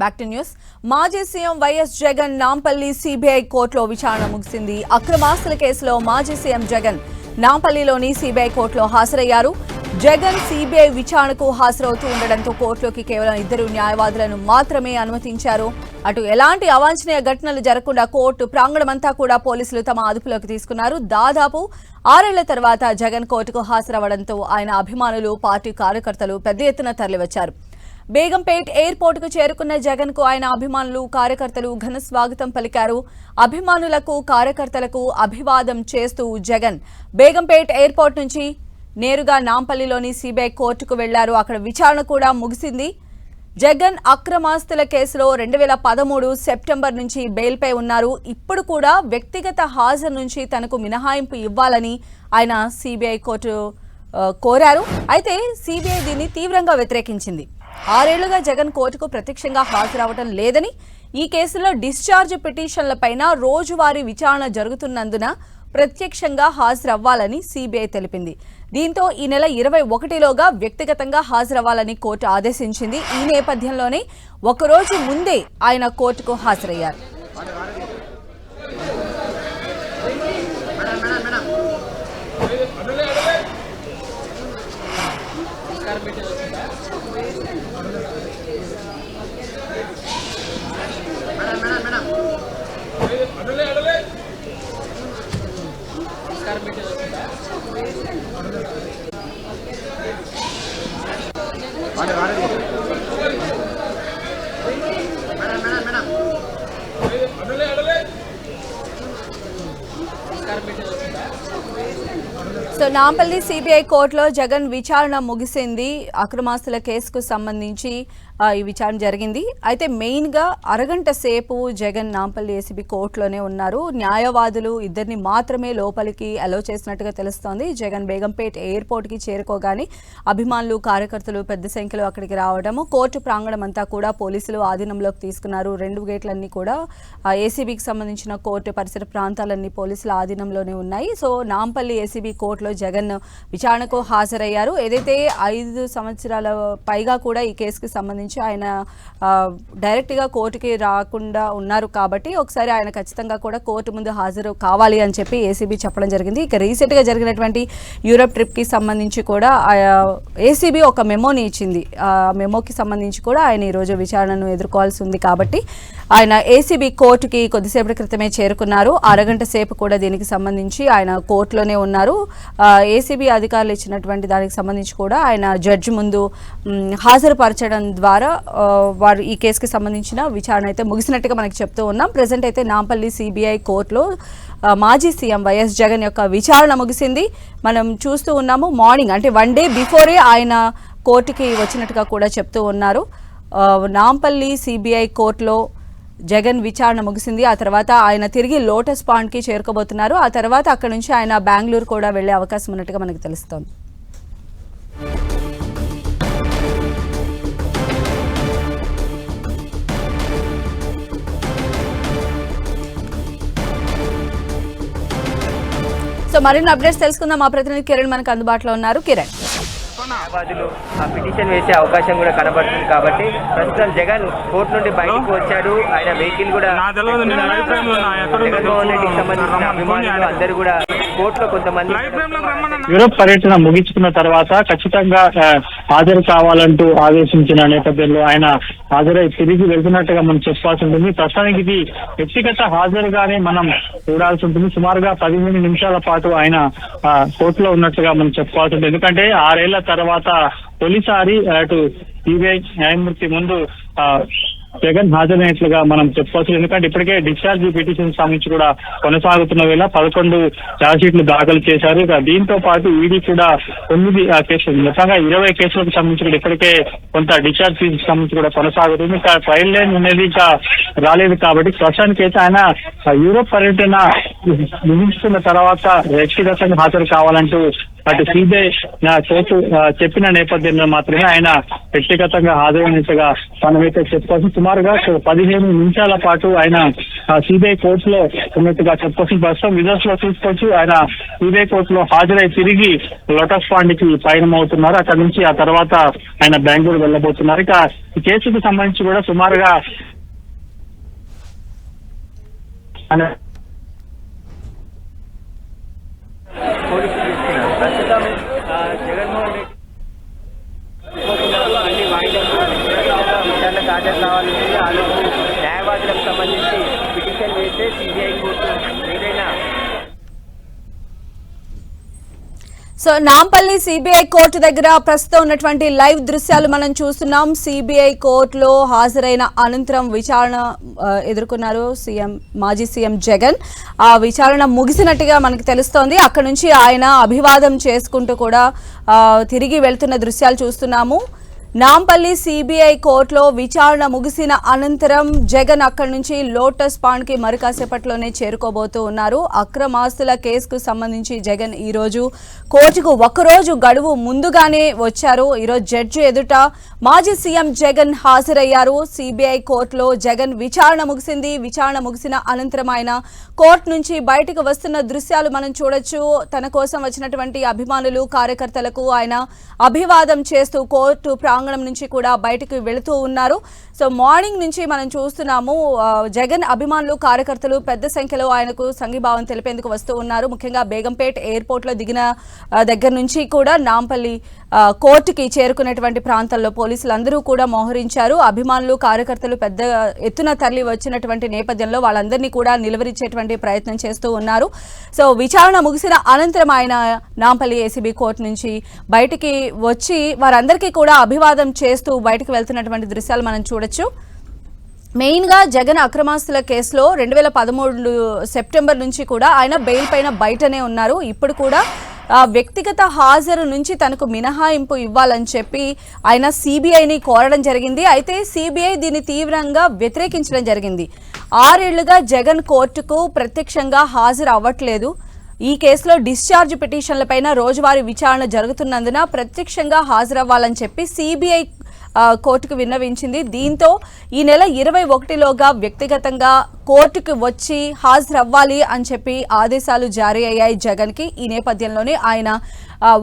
Back to news మాజీ CM YS Jagan Nampally CBI కోర్టులో విచారణ ముగిసింది. అక్రమాస్తుల కేసులో మాజీ సీఎం జగన్ నాంపల్లిలోని సిబిఐ కోర్టులో హాజరయ్యారు. జగన్ సిబిఐ విచారణకు హాజరవుతూ ఉండడంతో కోర్టులోకి కేవలం ఇద్దరు న్యాయవాదులను మాత్రమే అనుమతించారు. అటు ఎలాంటి అవాంఛనీయ ఘటనలు జరగకుండా కోర్టు ప్రాంగణమంతా కూడా పోలీసులు తమ అదుపులోకి తీసుకున్నారు. దాదాపు ఆరేళ్ళ తర్వాత జగన్ కోర్టుకు హాజరవడంతో ఆయన అభిమానులు పార్టీ కార్యకర్తలు పెద్ద ఎత్తున తరలివచ్చారు. బేగంపేట్ ఎయిర్పోర్ట్కు చేరుకున్న జగన్కు ఆయన అభిమానులు కార్యకర్తలు ఘన స్వాగతం పలికారు. అభిమానులకు కార్యకర్తలకు అభివాదం చేస్తూ జగన్ బేగంపేట్ ఎయిర్పోర్ట్ నుంచి నేరుగా నాంపల్లిలోని సిబిఐ కోర్టుకు వెళ్ళారు. అక్కడ విచారణ కూడా ముగిసింది. జగన్ అక్రమాస్తుల కేసులో రెండు వేల పదమూడు సెప్టెంబర్ నుంచి బెయిల్పై ఉన్నారు. ఇప్పుడు కూడా వ్యక్తిగత హాజరు నుంచి తనకు మినహాయింపు ఇవ్వాలని ఆయన సిబిఐ కోర్టు కోరారు. అయితే సిబిఐ దీన్ని తీవ్రంగా వ్యతిరేకించింది. ఆరేళ్ళుగా జగన్ కోర్టుకు ప్రత్యక్షంగా హాజరవడం లేదని ఈ కేసులో డిశ్చార్జ్ పిటిషన్లపైన రోజువారీ విచారణ జరుగుతున్నందున ప్రత్యక్షంగా హాజరవ్వాలని సిబిఐ తెలిపింది. దీంతో ఈ నెల ఇరవై ఒకటిలోగా వ్యక్తిగతంగా హాజరవ్వాలని కోర్టు ఆదేశించింది. ఈ నేపథ్యంలోనే ఒకరోజు ముందే ఆయన కోర్టుకు హాజరయ్యారు. నాంపల్లి సిబిఐ కోర్టులో జగన్ విచారణ ముగిసింది. అక్రమాస్తుల కేసుకు సంబంధించి ఈ విచారణ జరిగింది. అయితే మెయిన్గా అరగంట సేపు జగన్ నాంపల్లి ఏసీబీ కోర్టులోనే ఉన్నారు. న్యాయవాదులు ఇద్దరిని మాత్రమే లోపలికి అలో చేసినట్టుగా తెలుస్తోంది. జగన్ బేగంపేట్ ఎయిర్పోర్ట్కి చేరుకోగానే అభిమానులు కార్యకర్తలు పెద్ద సంఖ్యలో అక్కడికి రావడము కోర్టు ప్రాంగణం అంతా కూడా పోలీసులు ఆధీనంలోకి తీసుకున్నారు. రెండు గేట్లన్నీ కూడా ఏసీబీకి సంబంధించిన కోర్టు పరిసర ప్రాంతాలన్నీ పోలీసుల ఆధీనంలోనే ఉన్నాయి. సో నాంపల్లి ఏసీబీ కోర్టులో జగన్ విచారణకు హాజరయ్యారు. ఏదైతే ఐదు సంవత్సరాల పైగా కూడా ఈ కేసుకి సంబంధించి ఆయన డైరెక్ట్గా కోర్టుకి రాకుండా ఉన్నారు కాబట్టి ఒకసారి ఆయన ఖచ్చితంగా కూడా కోర్టు ముందు హాజరు కావాలి అని చెప్పి ఏసీబీ చెప్పడం జరిగింది. ఇక రీసెంట్గా జరిగినటువంటి యూరప్ ట్రిప్కి సంబంధించి కూడా ఏసీబీ ఒక మెమోని ఇచ్చింది. ఆ మెమోకి సంబంధించి కూడా ఆయన ఈరోజు విచారణను ఎదుర్కోవాల్సి ఉంది కాబట్టి ఆయన ఏసీబీ కోర్టుకి కొద్దిసేపటి క్రితమే చేరుకున్నారు. అరగంట సేపు కూడా దీనికి సంబంధించి ఆయన కోర్టులోనే ఉన్నారు. ఏసీబీ అధికారులు ఇచ్చినటువంటి దానికి సంబంధించి కూడా ఆయన జడ్జి ముందు హాజరుపరచడం ద్వారా ద్వారా వారు ఈ కేసుకి సంబంధించిన విచారణ అయితే ముగిసినట్టుగా మనకి చెప్తూ ఉన్నాం. ప్రజెంట్ అయితే నాంపల్లి సిబిఐ కోర్టులో మాజీ సీఎం వైఎస్ జగన్ యొక్క విచారణ ముగిసింది. మనం చూస్తూ ఉన్నాము మార్నింగ్ అంటే వన్ డే బిఫోరే ఆయన కోర్టుకి వచ్చినట్టుగా కూడా చెప్తూ ఉన్నారు. నాంపల్లి సిబిఐ కోర్టులో జగన్ విచారణ ముగిసింది. ఆ తర్వాత ఆయన తిరిగి లోటస్ పాండ్కి చేరుకోబోతున్నారు. ఆ తర్వాత అక్కడ నుంచి ఆయన బెంగళూరు కూడా వెళ్ళే అవకాశం ఉన్నట్టుగా మనకు తెలుస్తోంది. సో మరిన్ని అప్డేట్స్ తెలుసుకుందాం. మా ప్రతినిధి కిరణ్ మనకు అందుబాటులో ఉన్నారు. కిరణ్. ఆ పిటిషన్ వేసే అవకాశం కూడా కనబడుతుంది కాబట్టి ప్రస్తుతం జగన్ కోర్టు నుండి బయటకు వచ్చాడు. ఆయన వెహికల్ కూడా జగన్మోహన్ రెడ్డికి. సంబంధించిన అభిమానులు. అందరూ కూడా కోర్టులో కొంతమంది యూరోప్ పర్యటన ముగించుకున్న తర్వాత ఖచ్చితంగా హాజరు కావాలంటూ ఆదేశించిన నేపథ్యంలో ఆయన హాజరై తిరిగి వెళ్తున్నట్టుగా మనం చెప్పాల్సి ఉంటుంది. ప్రస్తుతానికి ఇది వ్యక్తిగత హాజరుగానే మనం చూడాల్సి ఉంటుంది. సుమారుగా పదిహేను నిమిషాల పాటు ఆయన కోర్టులో ఉన్నట్టుగా మనం చెప్పుకోవాల్సి ఉంటుంది. ఎందుకంటే ఆరేళ్ళ తర్వాత తొలిసారి అటు సిబిఐ న్యాయమూర్తి ముందు జగన్ హాజరైనట్లుగా మనం చెప్పుకోవచ్చు ఎందుకంటే ఇప్పటికే డిశ్చార్జ్ పిటిషన్ సంబంధించి కూడా కొనసాగుతున్న వేళ పదకొండు ఛార్జ్షీట్లు దాఖలు చేశారు. ఇక దీంతో పాటు ఈడీ కూడా తొమ్మిది ఆ, కేసులు మొత్తంగా ఇరవై కేసులకు సంబంధించి కూడా ఇప్పటికే కొంత డిశ్చార్జ్ ఫీజుకి సంబంధించి కూడా కొనసాగుతుంది. ఇంకా ట్రయల్ లైన్ అనేది ఇంకా రాలేదు కాబట్టి ప్రస్తుతానికి అయితే ఆయన యూరోప్ పర్యటన ముగించుకున్న తర్వాత వ్యక్తిగతంగా హాజరు కావాలంటూ అటు సిబిఐ కోర్టు చెప్పిన నేపథ్యంలో మాత్రమే ఆయన వ్యక్తిగతంగా హాజరైనట్టుగా మనమైతే చెప్పుకోవచ్చు సుమారుగా పదిహేను నిమిషాల పాటు ఆయన సిబిఐ కోర్టులో ఉన్నట్టుగా చెప్పుకోవచ్చు ప్రస్తుతం విజర్స్లో చూసుకోవచ్చు. ఆయన సిబిఐ కోర్టులో హాజరై తిరిగి లోటస్ పాండ్కి అవుతున్నారు అక్కడ నుంచి ఆ తర్వాత ఆయన బెంగళూరు వెళ్ళబోతున్నారు. ఇక ఈ కేసుకు సంబంధించి కూడా సుమారుగా ఆయన ప్రస్తుతం జగన్మోహన్ రెడ్డి అన్ని వాయిదాలు విచారణకు హాజరు కావాలని న్యాయవాదులకు సంబంధించి పిటిషన్ వేస్తే CBI court so Nampally CBI court దగ్గర ప్రస్తుతం ఉన్నటువంటి లైవ్ దృశ్యాలు మనం చూస్తున్నాం. సిబిఐ కోర్టులో హాజరైన అనంతరం విచారణ ఎదుర్కొన్నారు సీఎం మాజీ సీఎం జగన్. ఆ విచారణ ముగిసినట్టుగా మనకు తెలుస్తోంది. అక్కడ నుంచి ఆయన అభివాదం చేసుకుంటూ కూడా తిరిగి వెళ్తున్న దృశ్యాలు చూస్తున్నాము. నాంపల్లి సిబిఐ కోర్టులో విచారణ ముగిసిన అనంతరం జగన్ అక్కడి నుంచి లోటస్ పాండ్కి మరి కాసేపట్లోనే చేరుకోబోతూ ఉన్నారు. అక్రమాస్తుల కేసుకు సంబంధించి జగన్ ఈ రోజు కోర్టుకు ఒకరోజు గడువు ముందుగానే వచ్చారు. ఈరోజు జడ్జి ఎదుట మాజీ సీఎం జగన్ హాజరయ్యారు. సిబిఐ కోర్టులో జగన్ విచారణ ముగిసింది. విచారణ ముగిసిన అనంతరం ఆయన కోర్టు నుంచి బయటకు వస్తున్న దృశ్యాలు మనం చూడొచ్చు. తన కోసం వచ్చినటువంటి అభిమానులు కార్యకర్తలకు ఆయన అభివాదం చేస్తూ కోర్టు ప్రాంగణం నుంచి కూడా బయటకు వెళుతూ ఉన్నారు. సో మార్నింగ్ నుంచి మనం చూస్తున్నాము జగన్ అభిమానులు కార్యకర్తలు పెద్ద సంఖ్యలో ఆయనకు సంఘీభావం తెలిపేందుకు వస్తూ ఉన్నారు. ముఖ్యంగా బేగంపేట్ ఎయిర్పోర్ట్లో దిగిన దగ్గర నుంచి కూడా నాంపల్లి కోర్టుకి చేరుకునేటువంటి ప్రాంతాల్లో పోలీసులు అందరూ కూడా మోహరించారు. అభిమానులు కార్యకర్తలు పెద్ద ఎత్తున తరలి వచ్చినటువంటి నేపథ్యంలో వాళ్ళందరినీ కూడా నిలువరించేటువంటి ప్రయత్నం చేస్తూ ఉన్నారు. సో విచారణ ముగిసిన అనంతరం ఆయన నాంపల్లి ఏసీబీ కోర్టు నుంచి బయటికి వచ్చి వారందరికీ కూడా వాగ్వాదం చేస్తూ బయటకు వెళ్తున్నటువంటి దృశ్యాలు మనం చూడొచ్చు. మెయిన్గా జగన్ అక్రమాస్తుల కేసులో రెండు వేల పదమూడు సెప్టెంబర్ నుంచి కూడా ఆయన బెయిల్ పైన బయటనే ఉన్నారు. ఇప్పుడు కూడా వ్యక్తిగత హాజరు నుంచి తనకు మినహాయింపు ఇవ్వాలని చెప్పి ఆయన సిబిఐని కోరడం జరిగింది. అయితే సిబిఐ దీన్ని తీవ్రంగా వ్యతిరేకించడం జరిగింది. ఆరేళ్ళుగా జగన్ కోర్టుకు ప్రత్యక్షంగా హాజరు అవ్వట్లేదు. ఈ కేసులో డిశ్చార్జ్ పిటిషన్లపైన రోజువారీ విచారణ జరుగుతున్నందున ప్రత్యక్షంగా హాజరవ్వాలని చెప్పి సిబిఐ కోర్టుకు విన్నవించింది. దీంతో ఈ నెల ఇరవై ఒకటిలోగా వ్యక్తిగతంగా కోర్టుకు వచ్చి హాజరవ్వాలి అని చెప్పి ఆదేశాలు జారీ అయ్యాయి జగన్కి. ఈ నేపథ్యంలోనే ఆయన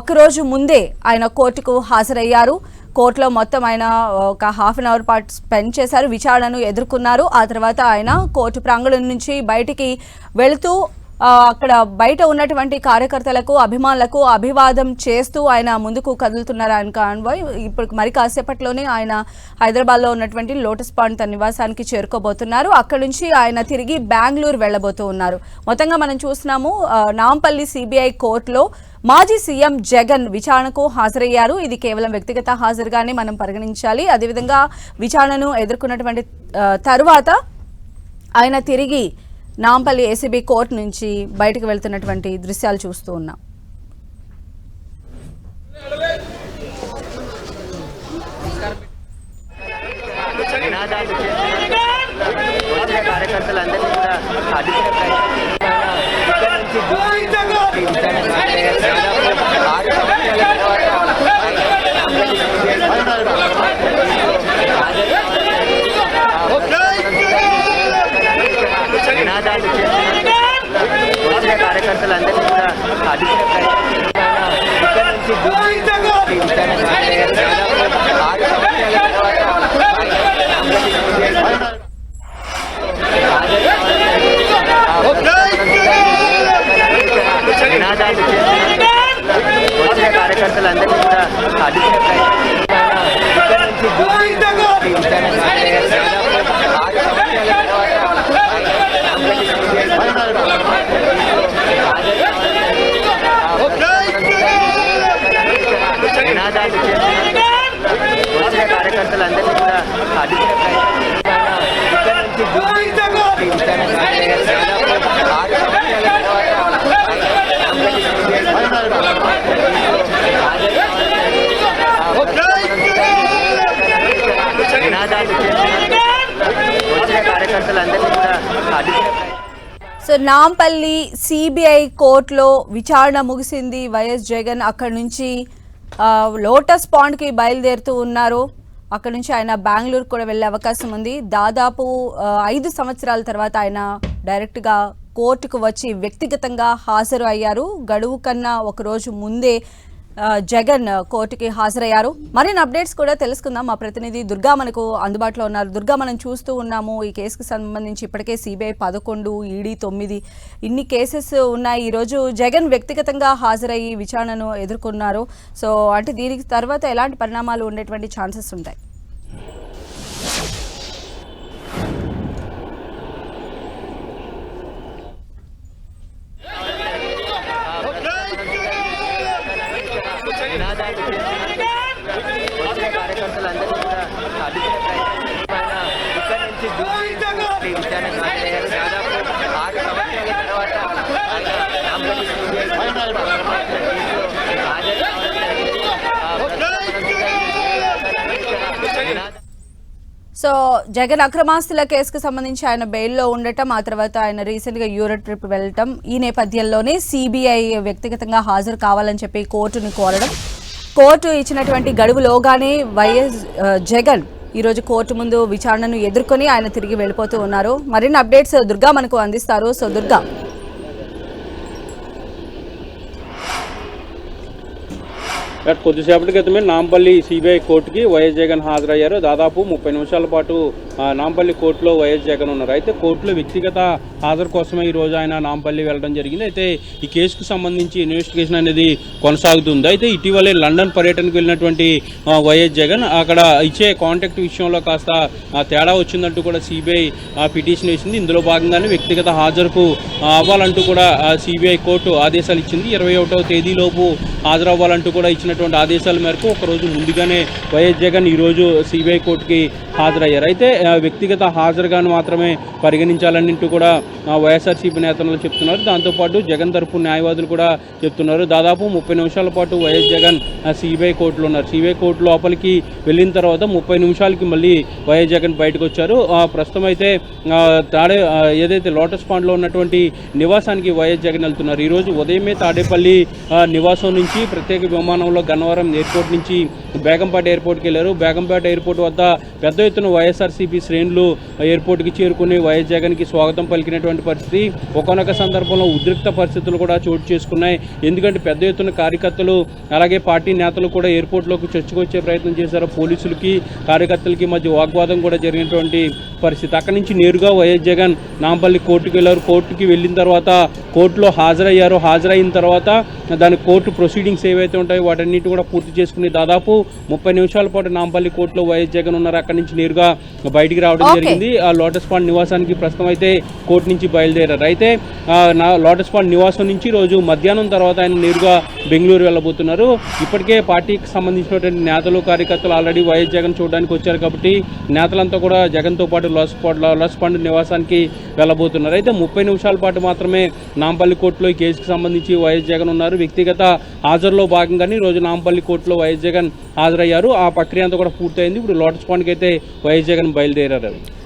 ఒకరోజు ముందే ఆయన కోర్టుకు హాజరయ్యారు. కోర్టులో మొత్తం ఆయన ఒక హాఫ్ అన్ అవర్ పాటు స్పెండ్ చేశారు విచారణను ఎదుర్కొన్నారు. ఆ తర్వాత ఆయన కోర్టు ప్రాంగణం నుంచి బయటికి వెళుతూ అక్కడ బయట ఉన్నటువంటి కార్యకర్తలకు అభిమానులకు అభివాదం చేస్తూ ఆయన ముందుకు కదులుతున్నారు ఆయన కాన్వాయ్. ఇప్పుడు మరి కాసేపట్లోనే ఆయన హైదరాబాద్లో ఉన్నటువంటి లోటస్ పాండ్ తన నివాసానికి చేరుకోబోతున్నారు. అక్కడ నుంచి ఆయన తిరిగి బెంగళూరు వెళ్ళబోతూ ఉన్నారు. మొత్తంగా మనం చూస్తున్నాము నాంపల్లి సిబిఐ కోర్టులో మాజీ సీఎం జగన్ విచారణకు హాజరయ్యారు. ఇది కేవలం వ్యక్తిగత హాజరుగానే మనం పరిగణించాలి. అదేవిధంగా విచారణను ఎదుర్కొన్నటువంటి తరువాత ఆయన తిరిగి నాంపల్లి ఏసీబీ కోర్టు నుంచి బయటకు వెళ్తున్నటువంటి దృశ్యాలు చూస్తూ ఉన్నాం. కార్యకర్తలందరినీ కూడా అధికారులు ప్రయత్నం ఇక్కడ నుంచి ఢిల్లీ విచారణ దాదాపు ఆరు సంవత్సరాల తర్వాత నినాదాలు చేస్తున్నారు వచ్చిన కార్యకర్తలందరినీ కూడా అడ్డుకునే ప్రయత్నం ఇక్కడ నుంచి ఢిల్లీ విచారణ దాదాపు ఆరు సంవత్సరాల నినాదాలు చేస్తున్నారు వచ్చిన కార్యకర్తలందరినీ కూడా అడ్డుకునే ప్రయత్నం ఇక్కడ నుంచి ఢిల్లీ విచారణ దాదాపు ఆరు సంవత్సరాల తర్వాత నినాదాలు చేస్తున్నారు వచ్చిన కార్యకర్తలందరినీ కూడా అడ్డుకునే ప్రయత్నం ఇక్కడ నుంచి ఢిల్లీ విచారణ దాదాపు ఆరు సంవత్సరాల తర్వాత నినాదాలు చేస్తున్నారు వచ్చిన కూడా సో నాంపల్లి సిబిఐ కోర్టులో విచారణ ముగిసింది. వైఎస్ జగన్ అక్కడి నుంచి లోటస్ పాండ్కి బయలుదేరుతూ ఉన్నారు. అక్కడ నుంచి ఆయన బెంగళూరు కూడా వెళ్ళే అవకాశం ఉంది. దాదాపు ఐదు సంవత్సరాల తర్వాత ఆయన డైరెక్ట్గా కోర్టుకు వచ్చి వ్యక్తిగతంగా హాజరు అయ్యారు. గడువు కన్నా ఒకరోజు ముందే జగన్ కోర్టుకి హాజరయ్యారు. మరిన్ని అప్డేట్స్ కూడా తెలుసుకుందాం. మా ప్రతినిధి దుర్గా మనకు అందుబాటులో ఉన్నారు. దుర్గా మనం చూస్తూ ఉన్నాము ఈ కేసుకు సంబంధించి ఇప్పటికే సిబిఐ పదకొండు ఈడీ తొమ్మిది ఇన్ని కేసెస్ ఉన్నాయి. ఈరోజు జగన్ వ్యక్తిగతంగా హాజరయ్యి విచారణను ఎదుర్కొన్నారు. సో అంటే దీనికి తర్వాత ఎలాంటి పరిణామాలు ఉండేటువంటి ఛాన్సెస్ ఉంటాయి నినాదాలు వచ్చిన కార్యకర్తలందరూ కూడా అడ్డుకునే ప్రయత్నం చేసిన ఇక్కడి నుంచి దాదాపు ఆరు సంవత్సరాల తర్వాత హాజరు సో జగన్ అక్రమాస్తుల కేసుకు సంబంధించి ఆయన బెయిల్లో ఉండటం ఆ తర్వాత ఆయన రీసెంట్గా యూరోప్ ట్రిప్ వెళ్ళటం ఈ నేపథ్యంలోనే సిబిఐ వ్యక్తిగతంగా హాజరు కావాలని చెప్పి కోర్టుని కోరడం. కోర్టు ఇచ్చినటువంటి గడువులోగానే వైఎస్ జగన్ ఈరోజు కోర్టు ముందు విచారణను ఎదుర్కొని ఆయన తిరిగి వెళ్ళిపోతూ ఉన్నారు. మరిన్ని అప్డేట్స్ దుర్గా మనకు అందిస్తారు. సో దుర్గా గత కొద్దిసేపటి క్రితమే నాంపల్లి సిబిఐ కోర్టుకి వైఎస్ జగన్ హాజరయ్యారు. దాదాపు ముప్పై నిమిషాల పాటు నాంపల్లి కోర్టులో వైఎస్ జగన్ ఉన్నారు. అయితే కోర్టులో వ్యక్తిగత హాజరు కోసమే ఈ రోజు ఆయన నాంపల్లి వెళ్ళడం జరిగింది. అయితే ఈ కేసుకు సంబంధించి ఇన్వెస్టిగేషన్ అనేది కొనసాగుతుంది. అయితే ఇటీవలే లండన్ పర్యటనకు వెళ్ళినటువంటి వైఎస్ జగన్ అక్కడ ఇచ్చే కాంటాక్ట్ విషయంలో కాస్త తేడా వచ్చిందంటూ కూడా సిబిఐ పిటిషన్ వేసింది. ఇందులో భాగంగానే వ్యక్తిగత హాజరుకు అవ్వాలంటూ కూడా సిబిఐ కోర్టు ఆదేశాలు ఇచ్చింది. ఇరవై ఒకటవ తేదీలోపు హాజరవ్వాలంటూ కూడా ఇచ్చినటువంటి ఆదేశాల మేరకు ఒకరోజు ముందుగానే వైఎస్ జగన్ ఈరోజు సిబిఐ కోర్టుకి హాజరయ్యారు. అయితే వ్యక్తిగత హాజరుగాను మాత్రమే పరిగణించాలన్నింటూ కూడా వైఎస్ఆర్సీపీ నేతలు చెప్తున్నారు. దాంతోపాటు జగన్ తరపు న్యాయవాదులు కూడా చెప్తున్నారు. దాదాపు ముప్పై నిమిషాల పాటు వైఎస్ జగన్ సిబిఐ కోర్టులో ఉన్నారు. సిబిఐ కోర్టు లోపలికి వెళ్ళిన తర్వాత ముప్పై నిమిషాలకి మళ్ళీ వైఎస్ జగన్ బయటకు వచ్చారు. ప్రస్తుతం అయితే తాడే ఏదైతే లోటస్ పాండ్లో ఉన్నటువంటి నివాసానికి వైఎస్ జగన్ వెళ్తున్నారు. ఈరోజు ఉదయమే తాడేపల్లి నివాసం నుంచి ప్రత్యేక విమానంలో గన్నవరం ఎయిర్పోర్ట్ నుంచి బేగంపేట ఎయిర్పోర్ట్కి వెళ్ళారు. బేగంపేట ఎయిర్పోర్ట్ వద్ద పెద్ద ఎత్తున వైఎస్ఆర్సీపీ శ్రేణులు ఎయిర్పోర్ట్కి చేరుకుని వైఎస్ జగన్కి స్వాగతం పలికినటువంటి పరిస్థితి. ఒకనొక సందర్భంలో ఉద్రిక్త పరిస్థితులు కూడా చోటు చేసుకున్నాయి. ఎందుకంటే పెద్ద ఎత్తున కార్యకర్తలు అలాగే పార్టీ నేతలు కూడా ఎయిర్పోర్ట్లోకి చొచ్చుకొచ్చే ప్రయత్నం చేశారు. పోలీసులకి కార్యకర్తలకి మధ్య వాగ్వాదం కూడా జరిగినటువంటి పరిస్థితి. అక్కడి నుంచి నేరుగా వైఎస్ జగన్ నాంపల్లి కోర్టుకు వెళ్ళారు. కోర్టుకి వెళ్ళిన తర్వాత కోర్టులో హాజరయ్యారు. హాజరైన తర్వాత దాని కోర్టు ప్రొసీడింగ్స్ ఏవైతే ఉంటాయో వాటన్నిటి కూడా పూర్తి చేసుకుని దాదాపు ముప్పై నిమిషాల పాటు నాంపల్లి కోర్టులో వైఎస్ జగన్ ఉన్నారు. అక్కడి నుంచి నేరుగా బయటికి రావడం. జరిగింది. ఆ లోటస్ పాండ్ నివాసానికి ప్రస్తుతం అయితే కోర్టు నుంచి బయలుదేరారు. అయితే నా లోటస్ పాండ్ నివాసం నుంచి రోజు మధ్యాహ్నం తర్వాత ఆయన నేరుగా బెంగళూరు వెళ్ళబోతున్నారు. ఇప్పటికే పార్టీకి సంబంధించినటువంటి నేతలు కార్యకర్తలు ఆల్రెడీ వైఎస్ జగన్ చూడడానికి వచ్చారు కాబట్టి నేతలంతా కూడా జగన్తో పాటు లాస్ పాండ్ లాస్ పాండ్ నివాసానికి వెళ్ళబోతున్నారు. అయితే ముప్పై నిమిషాల పాటు మాత్రమే నాంపల్లి కోర్టులో ఈ కేసుకు సంబంధించి వైఎస్ జగన్ ఉన్నారు. వ్యక్తిగత హాజరులో భాగంగానే రోజు నాంపల్లి కోర్టులో వైఎస్ జగన్ హాజరయ్యారు. ఆ ప్రక్రియ అంతా కూడా పూర్తయింది. ఇప్పుడు లోటస్ పాండ్కి అయితే వైఎస్ జగన్ బయలుదేరారు.